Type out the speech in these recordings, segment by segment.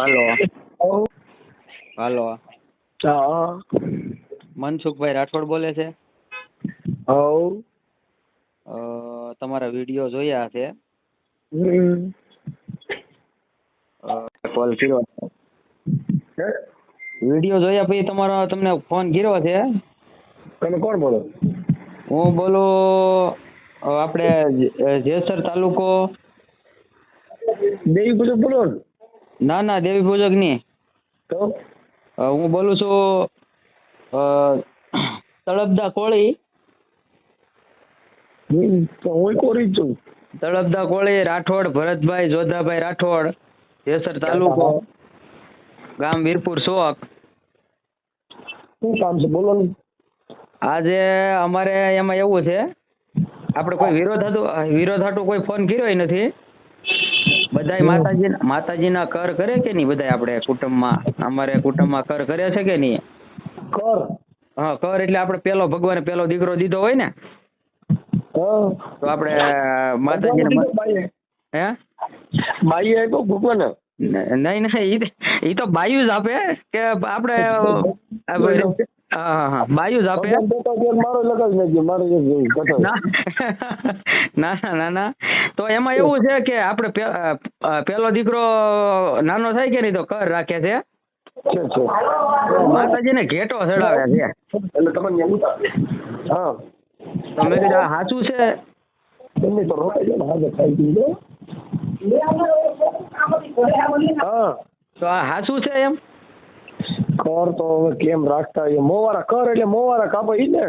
હાલો. હાલો. હા. મનસુખભાઈ રાઠોડ બોલે છે. અ, તમારા વીડિયો જોયા છે કોલ કર્યો વીડિયો જોયા પછી તમારો તમને ફોન કર્યો છે? તમે કોણ બોલો? હું બોલો આપણે જેસર તાલુકો દેવી બોલો ને ના દેવી પૂજકની. તો? હું બોલું છું તળપદા કોળી. હું કોરી જ છું. તળપદા કોળી રાઠોડ ભરતભાઈ જોધાભાઈ રાઠોડ જેસર તાલુકો ગામ વીરપુર ચોક શું કામ છે? બોલો આજે અમારે એમાં એવું છે આપણે કોઈ વિરોધ હતું વિરોધ હાટુ કોઈ ફોન કર્યો નથી. બધાય માતાજી માતાજીના કર કરે કે નહીં બધાય આપણે કુટુંબમાં? અમારે કુટુંબમાં કર કરે છે કે નહીં? કર. હા કર એટલે આપણે પેલો ભગવાન પેલો દીકરો દીધો હોય ને? તો આપણે માતાજીને હે? બાઈ આપ્યો ભગવાન? ન- નહીં નહીં ઈ તો બાયું જ આપે કે આપડે આપણે- હા હા. હા બાયુ જ આપે. મારો લગાવી નાખજો મારે એક જેવું કથા ના ના ના ના ના. તો એમાં એવું છે કે આપણે પેલો દીકરો નાનો થાય કે નહીં તો કર રાખે છે? છે છે. માતાજીને ઘેટો ચડાવે છે. એટલે તમને હા. તમે કીધું આ સાચું છે? એમની તો રોકાઈ ને હાજર ખાઈ હા તો આ સાચું છે એમ? કર તો હવે કેમ રાખતા હોય? મોવારા કર એટલે મોવારા કાપે ઈ ને.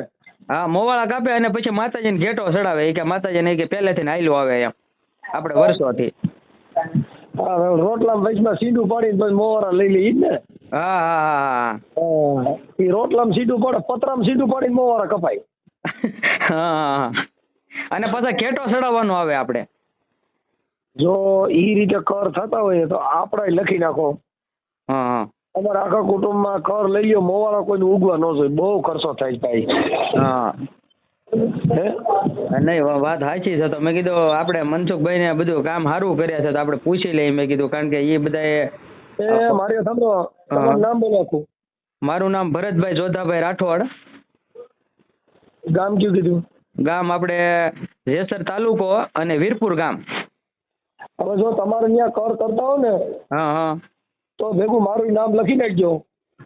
હા મોવાળા કાપે અને પછી માતાજીને ઘેટો ચડાવે. એ કે માતાજીને કે પહેલેથી હાલ્યું આવે એમ. આપણે વર્ષોથી. હા રોટલામાં વચમાં સીધું પાડીને પછી મોવારા લઈ લઈ ને. હા હા હા ઈ રોટલામાં સીધું પડે પતરામાં સીધું પાડીને મોવારા કપાય. હા અને પાછા ઘેટો ચડાવવાનો આવે આપણે. જો ઈ રીતે કર થતા હોય તો આપણે લખી નાખો. હા હા. અમારા આખા કુટુંબમાં કર લઈ લ્યો મોવાળા કોઈને ઉગવા ન જોઈએ. બહુ ખર્ચો થાય ભાઈ. હા. નહીં વાત સાચી છે. તો મેં કીધું આપણે મનસુખભાઈને બધું કામ સારું કર્યા છે તો આપણે પૂછી લઈએ મેં કીધું. કારણ કે એ બધા એ મારી સાંભળો તમારું નામ બોલો આખું. મારું નામ ભરતભાઈ જોધાભાઈ રાઠોડ. ગામ કયું કીધું? ગામ આપણે જેસર તાલુકો અને વીરપુર ગામ. હવે જો તમારે અહીંયા કર કરતા હો ને હા હા. તો ભેગું મારું નામ લખી નાખજો.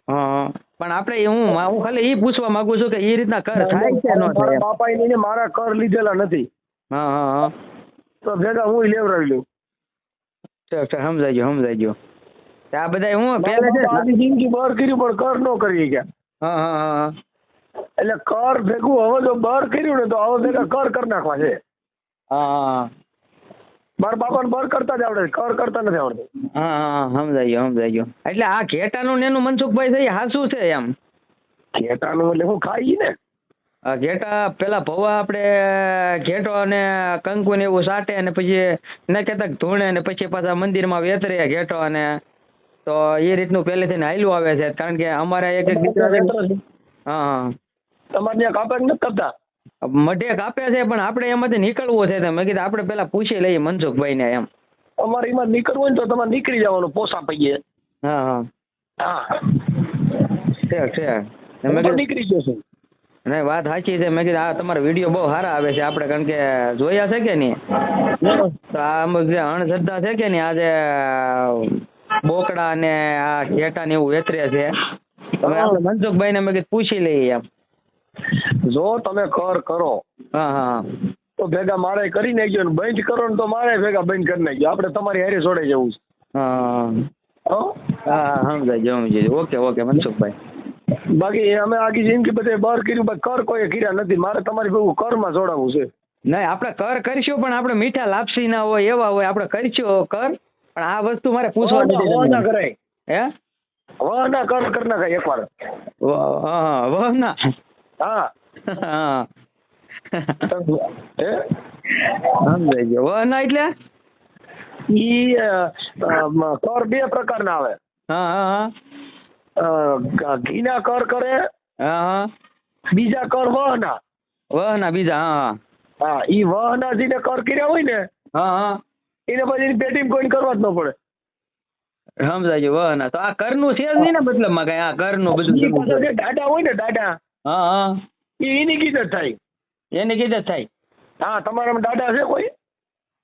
હા પણ આપણે હું હું ખાલી એ પૂછવા માંગુ છું કે એ રીતના કર થાય છે નો થાય એમ. બાપાએ ને મારા કર લીધેલા નથી. હા હા હા. તો ભેગા હું લેવરાવી લઉં. ચાલ ચાલ સમજાઈ ગયો સમજાઈ ગયો. આ બધા હું પહેલે છે આની જિંદગી બહાર કર્યું પણ કર ન કરી ગયા હા હા હા એટલે કર ભેગું હવે જો બહાર કર્યું ને તો હવે ભેગા કર કરી નાખવા છે. હા. મારા બાપાને બર કરતા જ આવડે કર કરતા નથી આવડતું. હા હા સમજાઈ ગયો સમજાઈ ગયો. એટલે આ ઘેટાનું ને એનું મનસુખભાઈ છે એ હાસું છે એમ? ઘેટાનું એટલે હું ખાઈ ને? આ ઘેટા પેલા ભવા આપણે ઘેટો અને કંકુ ને એવું સાટે અને પછી ને કહેતા ધૂણે ને પછી પાછા મંદિરમાં વેતરે ઘેટો અને તો એ રીતનું પહેલેથી ને હાલ્યું આવે છે કારણ કે અમારે એક એક દીકરા હા હા. તમારે ત્યાં કાપડ નથી કરતા મઢે કાપે છે પણ આપણે એમાંથી નીકળવું છે મેં કીધું આપણે પેલા પૂછી લઈએ મનસુખભાઈને એમ. અમારે એમાં નીકળવું ને તો તમારે નીકળી જવાનું પોસા પૈયે. હા હા. હા. છે છે. મેં કીધું નીકળી જશે. નહીં વાત સાચી છે. મેં કીધું આ તમારા વીડિયો બહુ સારા આવે છે. આપણે કારણ કે જોયા છે કે નહીં? તો આ અમુક જે અણશ્રદ્ધા છે કે નહીં આજે બોકડા ને આ ઘેટા ને એવું વેતરે છે. તમે આપણે મનસુખભાઈને મેં કીધું પૂછી લઈએ એમ. જો તમે કર કરો હા હા તો ભેગા મારે કરી નાખજો ને બંધ કરો ને તો મારે ભેગા બંધ કરી નાખજો. આપણે તમારી હારે જોડે જવું છે. હા હા હા. ગયો સમજી ઓકે ઓકે મનસુખભાઈ. બાકી અમે આખી જિંદગી બધે બહાર કર્યું બાકી કર કોઈ કર્યા નથી. મારે તમારી ભેગું કરમાં જોડાવવું છે. નહીં આપણે કર કરીશું પણ આપણે મીઠા લાપસી ના હોય એવા હોય આપણે કરીશું કર. પણ આ વસ્તુ મારે પૂછવા વહ નથી ના કરાય. હે? વહ ના કર કર ના એકવાર. વહ ના. હા. હા. સમજાઈ ગયો. એટલે? ઈ કર બે પ્રકારના આવે. હા હા ઘીના કર કરે હા બીજા કર વહના. વહના બીજા હા હા. ઈ વહના જેને કર કર્યા હોય ને હા હા. એને પછી એની કોઈ કરવા જ ન પડે. સમજાય છે વહના. તો આ કરનું છે જ નહીં ને મતલબમાં કઈ? આ કરનું બધું દાદા હોય ને દાદા હા હા. ઈ એની કીધે થાય. એની કીધે થાય. હા તમારામાં દાદા છે કોઈ?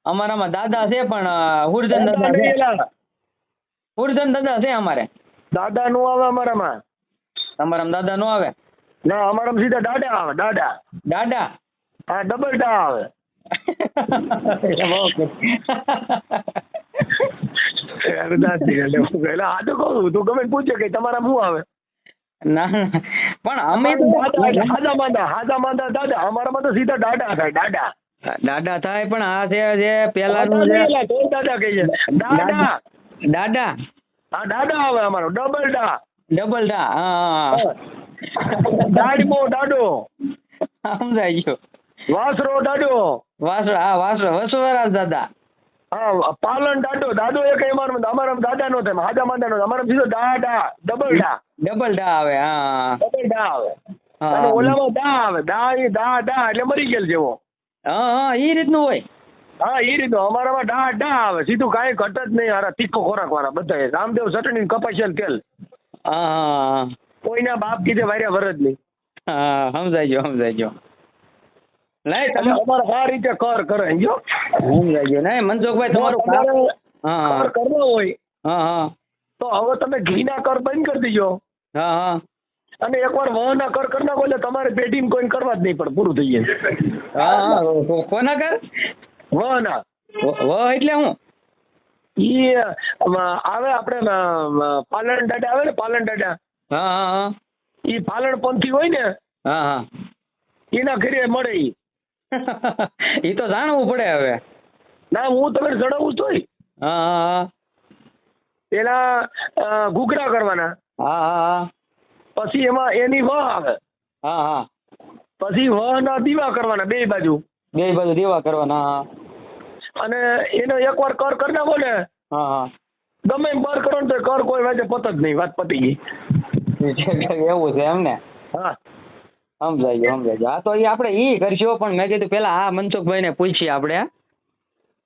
અમારામાં દાદા છે પણ હુરજન દાદા છે. હુરજન દાદા છે અમારે. દાદા નો આવે અમારામાં. તમારામાં દાદા નો આવે. ના અમારામાં સીધા દાદા આવે દાદા. દાદા? હા ડબલ ડા આવે. તમારા શું આવે? ના. પણ અમે તો હાજા માંદા હાજા માંદા દાદા અમારામાં તો સીધા દાડા થાય દાડા. દાડા થાય પણ આ છે જે પેલાનું દાદા જે છે દાડા દાદા દાદા. દાદા. હા દાદા આવે અમારો ડબલ ડા ડબલ ડા હા. દાડમો દાડો. સમજાય ગયો. વાસરો દાડો. વાસરો હા વાસરો વસુવરાજ દાદા. હા પાલન દાડો. દાદો એ કઈ અમારા અમારા દાદા નો થાય હાજા માંદા નો અમારા સીધો ડા ડા ડબલ ડા. ડબલ ડા આવે હા ડબલ ડા આવે. અને ઓલામાં ડા આવે. ડા એ ડા ડા એટલે મરી ગયેલ જેવો. હા હા એ રીતનું હોય. હા એ રીતનું. અમારામાં ડા ડા આવે. સીધું કાંઈ ઘટ જ નહીં હારા તીખો ખોરાક વાળા બધા રામદેવ ચટણી કપાસિયા તેલ. હા કોઈના બાપ કીધે વાર્યા વરજ નહીં. હા સમજાય ગયો સમજાય ગયો. નહીં તમે અમારે આ રીતે કર કરે જો સમજાય નહીં મનસુખભાઈ તમારું કામ હા કર કરવો હોય હા હા. તો હવે તમે ઘીના કર બંધ કરી દેજો. હા હા. અને એકવાર વહના કર કરી નાખો એટલે તમારે પેઢીમાં કોઈ કરવા જ નહીં પડે પૂરું થઈ જાય. હા હા. કોના કર? વહના. વહ વ એટલે હું? ઈ આવે આપણે પાલન ટાટા આવે ને પાલન હા હા હા. ઈ પાલન પંથી હોય ને હા હા. એના ઘરે મળે ઈ. એ તો જાણવું પડે હવે. ના હું તમને જણાવું તોય. હા હા પેલા ઘૂઘરા કરવાના. હા હા પછી એમાં એની વહ આવે. હા હા. પછી વહના દીવા કરવાના બે બાજુ. બે બાજુ દેવા કરવાના અને એનો એકવાર કર કરી નાખો ને હા હા. ગમે એમ કર કરો ને તો કર કોઈ વાજે પત જ નહીં વાત પતી ગઈ. એવું છે એમ ને? હા. સમજાય ગયું સમજાય ગયું. હા તો એ આપણે ઈ કરશું પણ મેં કીધું પેલા આ મનસુખભાઈને પૂછીએ આપણે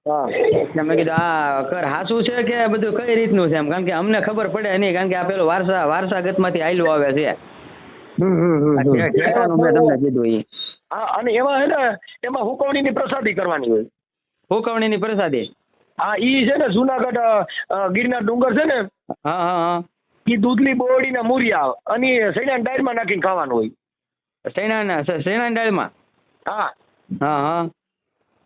હા. એટલે મેં કીધું આ કર હાચું છે કે બધું કઈ રીતનું છે એમ? કારણ કે અમને ખબર પડે નહીં કારણ કે આ પેલું વારસા વારસાગતમાંથી આયલું આવે છે. મેં તમને કીધું એ હા અને એમાં હે ને એમાં હુકવણીની પ્રસાદી કરવાની હોય. હુકવણીની પ્રસાદી? હા ઈ છે ને જુનાગઢ ગિરનાર ડુંગર છે ને હા હા હા. ઈ દૂધલી બોરડીના મૂરિયા અને સૈના ડાયરમાં નાખીને ખાવાનું હોય. સૈનાના સ- સૈના હા. હા હા.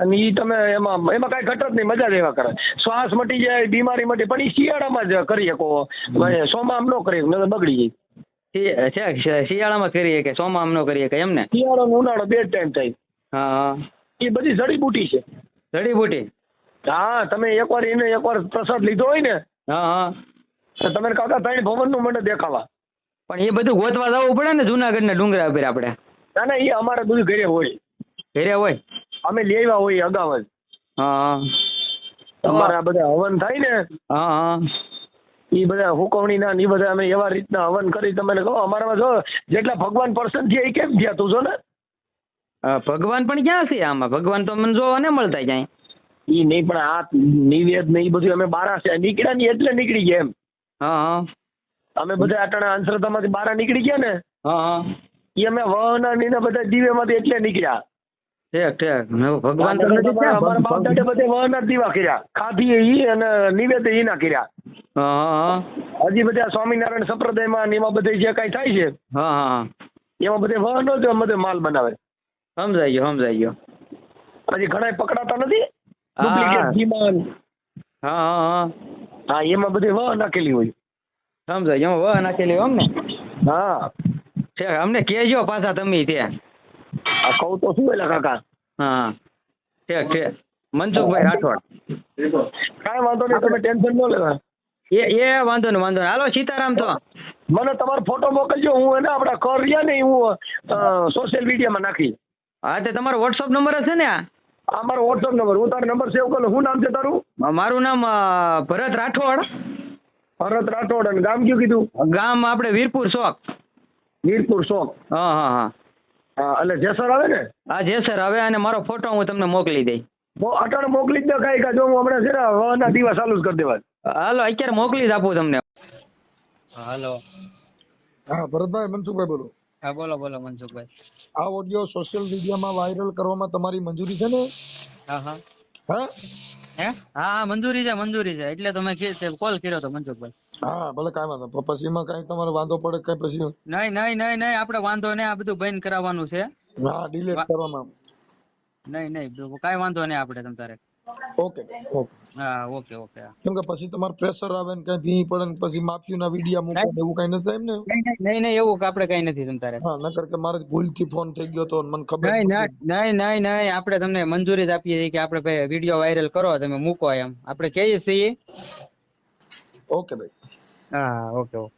અને એ તમે એમાં એમાં કાંઈ ઘટત નહીં મજા જ એવા કરે. શ્વાસ મટી જાય બીમારી મટી પણ એ શિયાળામાં જ કરી શકો. સોમાં ન કરી બગડી જાય. શિયાળામાં કરીએ કે સોમાં ન કરીએ કે એમ ને? શિયાળો ઉનાળો બે જ ટાઈમ થાય. હા હા. એ બધી જડીબુટી છે. જડીબુટી હા તમે એકવાર એને એકવાર પ્રસાદ લીધો હોય ને હા હા. તમે કાકા ત્રણ ભવનનું મને દેખાવા. પણ એ બધું ગોતવા જવું પડે ને જુનાગઢના ડુંગરા ઉપર આપણે. ના ના એ અમારે બધું ઘરે હોય. ઘરે હોય? અમે લેવા હોય અગાઉ જ. હા. અમારા બધા હવન થાય ને હા હા. એ બધા હુકવણી ના એ બધા અમે એવા રીતના હવન કરી તમને કહો અમારામાં જો જેટલા ભગવાન પર્સન થયા એ કેમ થયા તું જો ને? ભગવાન પણ ક્યાં છે આમાં? ભગવાન તો મને જોવા ને મળતા ક્યાંય. ઈ નહીં પણ આ નિવેદ ને એ બધું અમે બારા છે નીકળ્યા ને એટલે નીકળી ગયા એમ. હા હા. અમે બધા અટાણા અંધશ્રદ્ધામાંથી બહાર નીકળી ગયા ને હા એ અમે વહના ને એના બધા દિવ્યમાંથી એટલે નીકળ્યા. ઠીક ઠીક. ભગવાન તો નથી અમારા અમારા બાપ. દાદા. બધે વહના દીવા કર્યા. ખાધી ઈ અને નિવેદ એના કર્યા. હા હા હજી બધા સ્વામિનારાયણ સંપ્રદાયમાં ને એમાં બધે જે કાંઈ થાય છે એમાં બધે વહનો જ બધે માલ બનાવે. સમજાઈ ગયો સમજાઈ ગયો. હજી ઘણા પકડાતા નથી? હા એમાં બધી વહ નાખેલી હોય. સમજાઈ ગયો વાહ નાખેલી એમ ને હા. છે અમને કહેજો પાછા તમે ત્યાં આ કહું તો શું એલા કાકા? હા. ઠીક ઠીક મનસુખભાઈ રાઠોડ. કાંઈ વાંધો નહીં તમે ટેન્શન ન લેવા એ એ વાંધો નહીં વાંધો નહીં. હાલો સીતારામ તો. મને તમારો ફોટો મોકલજો હું એને આપણા કર રહ્યા ને હું સોશિયલ મીડિયામાં નાખી. હા તે તમારો વોટ્સઅપ નંબર હશે ને આ? આ મારો વોટ્સઅપ નંબર હું તારો નંબર સેવ કરું. શું નામ છે તારું? મારું નામ ભરત રાઠોડ. ભરત રાઠોડ અને ગામ કયું કીધું? ગામ આપણે વીરપુર ચોક. વીરપુર ચોક. હા હા હા. હા એટલે જેસર આવે ને? હા જેસર આવે હવે અને મારો ફોટો હું તમને મોકલી દઈ બહુ અટાણે મોકલી જ દે કાંઈ જો હું હમણાં છે ને વહના દિવસ ચાલુ જ કરી દેવા હાલો અત્યારે મોકલી જ આપું તમને. હાલો. હા ભરતભાઈ મનસુખભાઈ બોલો. હા બોલો બોલો મનસુખભાઈ. આ ઓડિયો સોશિયલ મીડિયામાં વાયરલ કરવામાં તમારી મંજૂરી છે ને? હા હા. હા? હે? હા હા મંજૂરી છે મંજૂરી છે. એટલે તમે કોલ કર્યો તો મનસુખભાઈ હા ભલે કાંઈ વાંધો પછી માં કાંઈ તમારે વાંધો પડે કઈ પછી? નહીં નહીં નહીં નહીં. આપણે વાંધો નહીં. આ બધું બંધ કરાવવાનું છે. હા ડિલેટ કરવામાં. નહીં નહીં. કાંઈ વાંધો નહીં આપણે તમ તારે. ઓકે ઓકે હા ઓકે ઓકે કેમ કે પછી તમારે પ્રેશર આવે ને કઈ ધીમી પડે ને પછી માફીના વિડિયા મૂકો એવું કઈ નથી એમ ને? નહીં નહીં, એવું આપણે કઈ નથી તમ તારે. હા નકર કે મારે ભૂલથી ફોન થઈ ગયો તો મને ખબર નહીં નહીં નહીં નહીં આપણે તમને મંજૂરી જ આપીએ છીએ કે આપણે ભાઈ વીડિયો વાયરલ કરો તમે મૂકો એમ. આપણે કહીએ છીએ. ઓકે ભાઈ. હા ઓકે ઓકે